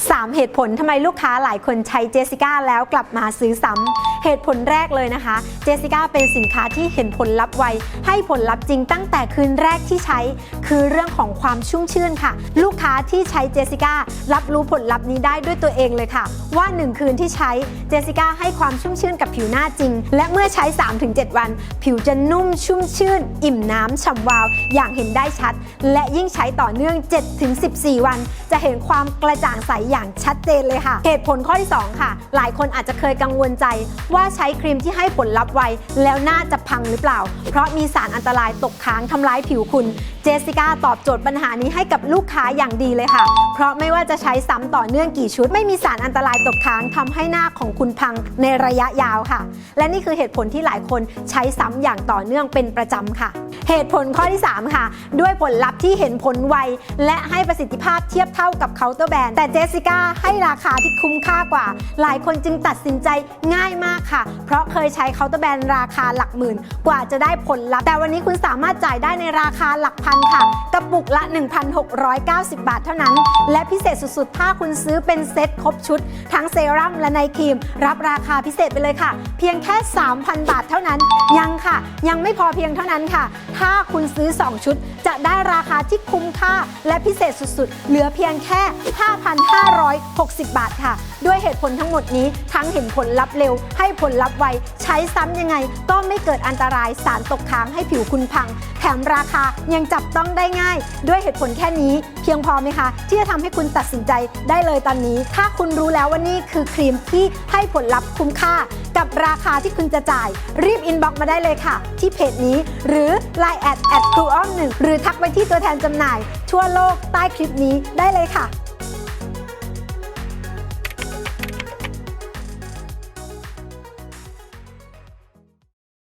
3 เหตุผลทำไมลูกค้าหลายคนใช้เจสิก้าแล้วกลับมาซื้อซ้ำเหตุผลแรกเลยนะคะเจสิก้าเป็นสินค้าที่เห็นผลลัพธ์ไว ให้ผลลัพธ์จริงตั้งแต่คืนแรกที่ใช้ คือเรื่องของความชุ่มชื่นค่ะ ลูกค้าที่ใช้เจสิก้ารับรู้ผลลัพธ์นี้ได้ด้วยตัวเองเลยค่ะ ว่า 1 คืนที่ใช้เจสสิก้าให้ความชุ่มชื่นกับผิวหน้าจริง และเมื่อใช้ 3-7 วัน ผิวจะนุ่มชุ่มชื่น อิ่มน้ำฉ่ำวาว อย่างเห็นได้ชัด และยิ่งใช้ต่อเนื่อง 7-14 วัน จะเห็นความกระจ่างใสอย่างชัดเจนเลยค่ะ เหตุผลข้อที่ 2 ค่ะ หลายคนอาจจะเคยกังวลใจ ว่าใช้ครีมที่ให้ผลลัพธ์ไวแล้วหน้าจะพังหรือเปล่า เพราะมีสารอันตรายตกค้างทำร้ายผิวคุณ เจสสิก้าตอบโจทย์ปัญหานี้ให้กับลูกค้าอย่างดีเลยค่ะ เพราะไม่ว่าจะใช้ซ้ำต่อเนื่องกี่ชุด ไม่มีสารอันตรายตกค้างทำให้หน้าของคุณพังในระยะยาวค่ะ และนี่คือเหตุผลที่หลายคนใช้ซ้ำอย่างต่อเนื่องเป็นประจำค่ะ เหตุผลข้อที่ 3 ค่ะ ด้วยผลลัพธ์ที่เห็นผลไวและให้ประสิทธิภาพเทียบเท่ากับเคาน์เตอร์แบรนด์แต่เจสสิก้าให้ราคาที่คุ้มค่ากว่า หลายคนจึงตัดสินใจง่ายมากค่ะ เพราะเคยใช้เคาน์เตอร์แบรนด์ราคาหลักหมื่น กว่าจะได้ผลลัพธ์แต่วันนี้คุณสามารถจ่ายได้ในราคาหลักพันค่ะกระปุกละ 1,690 บาทเท่านั้น และพิเศษสุดๆ ถ้าคุณซื้อเป็นเซ็ตครบชุด ทั้งเซรั่มและไนครีม รับราคาพิเศษไปเลยค่ะ เพียงแค่ 3,000 บาทเท่านั้น ยังค่ะ ยังไม่พอเพียงเท่านั้นค่ะ ถ้าคุณซื้อ 2 ชุด จะได้ราคาที่คุ้มค่า และพิเศษสุดๆ เหลือเพียงแค่ 5,560 บาทค่ะ ด้วยเหตุผลทั้งหมดนี้ทั้งเห็นผลลัพธ์เร็ว ให้ผลลัพธ์ไวใช้ซ้ำยังไง ก็ไม่เกิดอันตรายสารตกค้างให้ผิวคุณพัง แถมราคายังจับต้องได้ง่ายด้วยเหตุผลแค่นี้เพียงพอไหมคะ ที่จะทำให้คุณตัดสินใจได้เลยตอนนี้ ถ้าคุณรู้แล้วว่านี่คือครีมที่ให้ผลลัพธ์คุ้มค่า กับราคาที่คุณจะจ่าย รีบอินบ็อกมาได้เลยค่ะ ที่เพจนี้ หรือ Line แอดแอดครูอ้อมหนึ่งหรือทักไปที่ตัวแทนจำหน่าย ทั่วโลกใต้คลิปนี้ได้เลยค่ะ